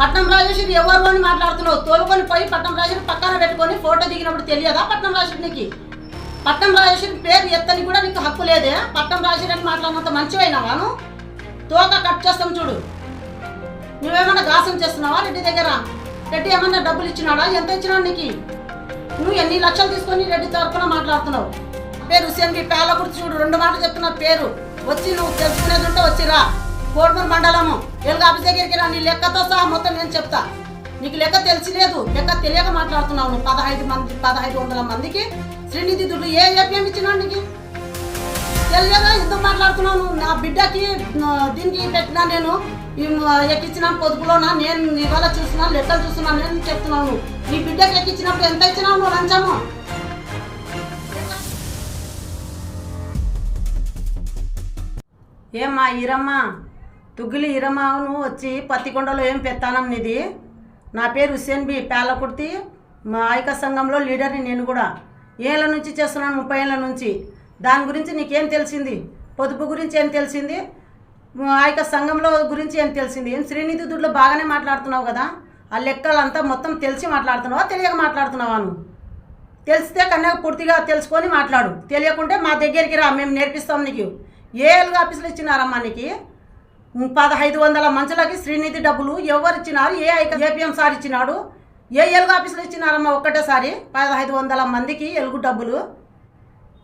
పట్నం రాజేశ్వరి ఎవరు అని మాట్లాడుతున్నావు? తోలుకొని పోయి పట్నం రాజేశ్వరి పక్కన పెట్టుకొని ఫోటో దిగినప్పుడు తెలియదా పట్నం రాజేశ్వరి నీకు పట్నం రాజేశ్వరి పేరు ఎత్తని కూడా నీకు హక్కు లేదే. పట్నం రాజేశ్వరి అని మాట్లాడినంత మంచివైనావా తోక కట్ చేస్తాం చూడు. నువ్వేమన్నా గాసం చేస్తున్నావా రెడ్డి దగ్గర? రెడ్డి ఏమన్నా డబ్బులు ఇచ్చినాడా? ఎంత ఇచ్చినాడు నీకు? నువ్వు ఎన్ని లక్షలు తీసుకొని రెడ్డి తరపున మాట్లాడుతున్నావు? పేరు హుసేన్ బి పేల గురించి చూడు రెండు మాటలు చెప్తున్నా పేరు. వచ్చి నువ్వు తెలుసుకునేది ఉంటే వచ్చిరా కోడమూరు మండలము. ఎలుగు దగ్గరికి రా నీ లెక్కతో సహా మొత్తం నేను చెప్తా. నీకు లెక్క తెలిసి లేదు లెక్క తెలియక మాట్లాడుతున్నావు నువ్వు. పదహైదు మంది పదహైదు వందల మందికి శ్రీనిధి దుడ్డు ఏ ఏపీఎం ఇచ్చినాడు నీకు? తెలియదా? ఎందుకు మాట్లాడుతున్నావు నా బిడ్డకి దీనికి పెట్టినా నేను ఈ, ఎక్కించిన పొదుపులోనా? నేను ఇవాళ చూసినా లెక్కలు చూస్తున్నా నేను చెప్తున్నాను నీ బిడ్డకి ఎక్కించినప్పుడు ఎంత ఇచ్చినావు నువ్వు లంచము? ఏమ్మా ఈరమ్మా? తుగ్గులు ఈరమ్మ వచ్చి పత్తికొండలో ఏం పెత్తానం నీది నా పేరు హుస్సేన్ బి. పేలకుర్తి మా ఐక సంఘంలో లీడర్ని నేను కూడా. ఏళ్ళ నుంచి చేస్తున్నాను ముప్పై ఏళ్ళ నుంచి. దాని గురించి నీకేం తెలిసింది? పొదుపు గురించి ఏం తెలిసింది? ఆ యొక్క సంఘంలో గురించి ఏం తెలిసింది? ఏం శ్రీనిధి దుడ్లో బాగానే మాట్లాడుతున్నావు కదా? ఆ లెక్కలంతా మొత్తం తెలిసి మాట్లాడుతున్నావా? తెలియక మాట్లాడుతున్నావా నువ్వు? తెలిస్తే కన్నా పూర్తిగా తెలుసుకొని మాట్లాడు. తెలియకుంటే మా దగ్గరికి రా మేము నేర్పిస్తాం నీకు. ఏ ఎల్గా ఆఫీసులు ఇచ్చినారమ్మా నీకు? పదహైదు వందల మంచులకి శ్రీనిధి డబ్బులు ఎవరు ఇచ్చినారు ఏ ఐక ఏపీఎం సార్ ఇచ్చినాడు? ఏ ఎలుగు ఆఫీసులు ఇచ్చినారమ్మా ఒక్కటేసారి? పదహైదు వందల మందికి ఎలుగు డబ్బులు.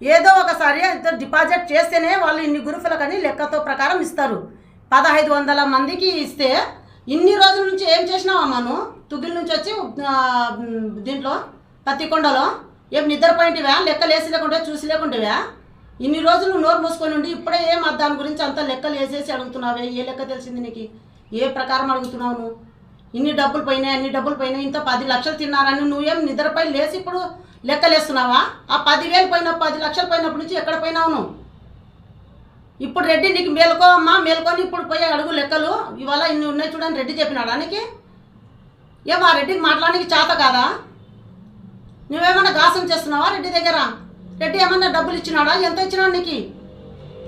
ఏదో ఒకసారి ఇద్దరు డిపాజిట్ చేస్తేనే వాళ్ళు ఇన్ని గురుఫులకని లెక్కతో ప్రకారం ఇస్తారు. పదహైదు వందల మందికి ఇస్తే ఇన్ని రోజుల నుంచి ఏం చేసినావమ్మా నువ్వు? తుగిల నుంచి వచ్చి దీంట్లో పత్తికొండలో ఏం నిద్రపోయింటివా? లెక్కలు వేసి లేకుంటే చూసి లేకుంటేవా? ఇన్ని రోజులు నోరు మూసుకొని ఉండి ఇప్పుడే ఏం దాని గురించి అంత లెక్కలు వేసేసి అడుగుతున్నావే? ఏ లెక్క తెలిసింది నీకు? ఏ ప్రకారం అడుగుతున్నావు నువ్వు? ఇన్ని డబ్బులు పోయినాయి అన్ని డబ్బులు పోయినాయి ఇంత పది లక్షలు తిన్నారని నువ్వేం నిద్రపై లేచి ఇప్పుడు లెక్కలేస్తున్నావా? ఆ పదివేలు పోయిన పది లక్షలు పోయినప్పటి నుంచి ఎక్కడ పోయినావు నువ్వు? ఇప్పుడు రెడ్డి నీకు మేలుకో అమ్మా మేలుకొని ఇప్పుడు పోయే అడుగు లెక్కలు ఇవాళ ఇన్ని ఉన్నాయి చూడని రెడ్డి చెప్పినాడా అనికి ఏం ఆ రెడ్డికి మాట్లాడడానికి చేత కాదా? నువ్వేమైనా గాసం చేస్తున్నావా రెడ్డి దగ్గర? రెడ్డి ఏమన్నా డబ్బులు ఇచ్చినాడా? ఎంత ఇచ్చినాడు నీకు?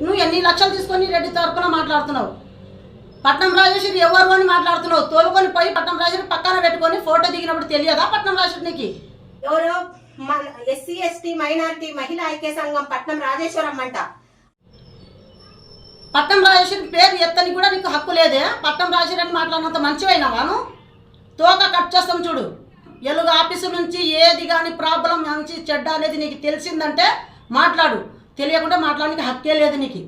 నువ్వు ఎన్ని లక్షలు తీసుకొని రెడ్డి తరపున మాట్లాడుతున్నావు? పట్నం రాజేశ్వరి ఎవరు అని మాట్లాడుతున్నావు? తోలుకొని పోయి పట్నం రాజేశ్వరి పక్కన పెట్టుకొని ఫోటో దిగినప్పుడు తెలియదా పట్నం రాజేశ్వరి నీకు? ఎవరో ఎస్సీ ఎస్టీ మైనారిటీ మహిళా ఐక్య సంఘం పట్నం రాజేశ్వరం అంట. పట్నం రాజేశ్వరి పేరు ఎత్తని కూడా నీకు హక్కు లేదే? పట్నం రాజేశ్వరి అని మాట్లాడినంత మంచివైనావాను తోక కట్ చేస్తాం చూడు. ఎలుగు ఆఫీసు నుంచి ఏది కానీ ప్రాబ్లం మంచి చెడ్డ అనేది నీకు తెలిసిందంటే మాట్లాడు. తెలియకుండా మాట్లాడడానికి హక్కే లేదు నీకు.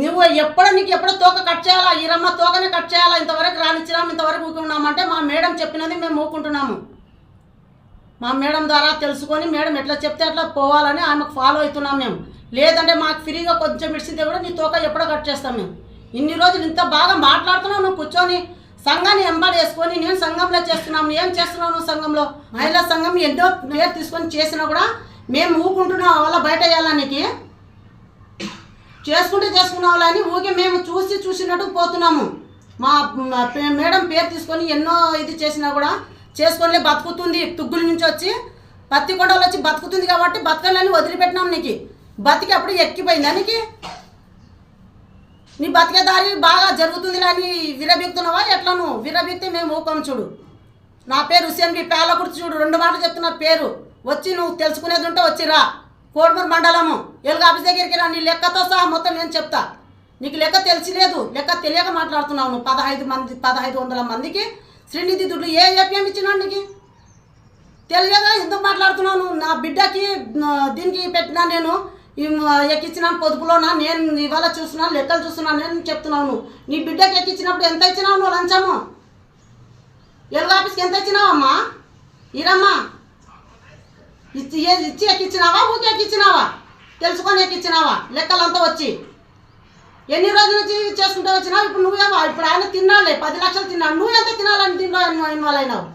నువ్వు ఎప్పుడో నీకు ఎప్పుడో తోక కట్ చేయాలా? ఈరమ్మ తోకనే కట్ చేయాలా? ఇంతవరకు రానిచ్చినాము ఇంతవరకు ఊకున్నామంటే మా మేడం చెప్పినది మేము ఊకుంటున్నాము. మా మేడం ద్వారా తెలుసుకొని మేడం ఎట్లా చెప్తే అట్లా పోవాలని ఆమెకు ఫాలో అవుతున్నాం మేము. లేదంటే మాకు ఫ్రీగా కొంచెం ఇడిచితే కూడా నీ తోక ఎప్పుడో కట్ చేస్తాం మేము? ఇన్ని రోజులు ఇంత బాగా మాట్లాడుతున్నావు నువ్వు కూర్చొని. సంఘాన్ని ఎంబడేసుకొని నేను సంఘంలో చేస్తున్నాము ఏం చేస్తున్నావు సంఘంలో? మహిళా సంఘం ఎన్నో పేరు తీసుకొని చేసినా కూడా మేము ఊకుంటున్నాం వాళ్ళ బయట వేయాలనికి చేసుకుంటే చేసుకున్న వాళ్ళని ఊకే మేము చూసి చూసినట్టు పోతున్నాము. మా మేడం పేరు తీసుకొని ఎన్నో ఇది చేసినా కూడా చేసుకొని బతుకుతుంది తుగ్గుల నుంచి వచ్చి పత్తి కొండలు వచ్చి బతుకుతుంది కాబట్టి బతకాలని వదిలిపెట్టినాం నీకు. బతికి అప్పుడు ఎక్కిపోయింది. దానికి నీ బతికే దారి బాగా జరుగుతుంది అని విరబీక్తున్నావా ఎట్లా నువ్వు? విరబీక్తే మేము ఊపం చూడు. నా పేరు హుసేన్ బి పేలకుర్తి చూడు. రెండు మాటలు చెప్తున్నా పేరు. వచ్చి నువ్వు తెలుసుకునేది ఉంటే వచ్చిరా కోడమూరు మండలము. ఎలుగు ఆఫీస్ దగ్గరికి రా. నీ లెక్కతో సహా మొత్తం నేను చెప్తా. నీకు లెక్క తెలిసి లేదు లెక్క తెలియక మాట్లాడుతున్నావు నువ్వు. పదహైదు మంది పదహైదు వందల మందికి శ్రీనిధి దుడ్లు ఏ ఏపీఎం ఇచ్చినాడు నీకు? తెలియదా? ఎందుకు మాట్లాడుతున్నావు నువ్వు? నా బిడ్డకి దీనికి పెట్టినా నేను ఎక్కించిన పొదుపులోనా? నేను ఇవాళ చూసినా లెక్కలు చూస్తున్నా నేను చెప్తున్నాను నీ బిడ్డకి ఎక్కించినప్పుడు ఎంత ఇచ్చినావు నువ్వు లంచము? ఎలుగు ఆఫీస్కి ఎంత ఇచ్చినావమ్మా? ఇరమ్మా. ఇచ్చి ఇచ్చి ఎక్కించినావా? ఊకి ఎక్కించినావా? తెలుసుకొని ఎక్కించినావా? లెక్కలంతా వచ్చి. ఎన్ని రోజుల నుంచి చేసుకుంటూ వచ్చినావు? ఇప్పుడు నువ్వేమో ఇప్పుడు ఆయన తిన్నాలే పది లక్షలు తిన్నావు నువ్వు ఎంత తినాలని దీంట్లో ఇన్వాల్వ్ అయినావు?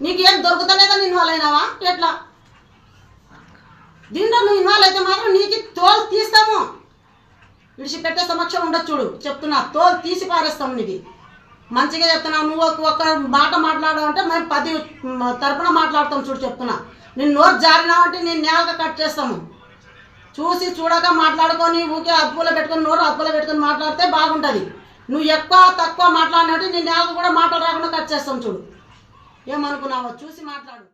నీకు ఏం దొరుకుతలేదని ఇన్వాల్వ్ అయినావా? ఎట్లా? దీంట్లో నువ్వు ఇన్వాల్వ్ అయితే మాత్రం నీకు తోలు తీస్తాము. విడిచిపెట్టే సమక్షం ఉండదు చూడు. చెప్తున్నా తోలు తీసి పారేస్తాం నీకు. మంచిగా చెప్తున్నా నువ్వు ఒక ఒక్క మాట మాట్లాడవు మేము పది తరపున మాట్లాడతాం చూడు చెప్తున్నా. నేను నోరు జారినావంటే నేను నేలగా కట్ చేస్తాము. చూసి చూడక మాట్లాడుకొని ఊకే అప్పులో పెట్టుకొని నోరు అప్పులో పెట్టుకొని మాట్లాడితే బాగుంటుంది. నువ్వు ఎక్కువ తక్కువ మాట్లాడినట్టు నేను నేలకు కూడా మాటలు రాకుండా కట్ చేస్తాం చూడు. ఏమనుకున్నావో చూసి మాట్లాడు.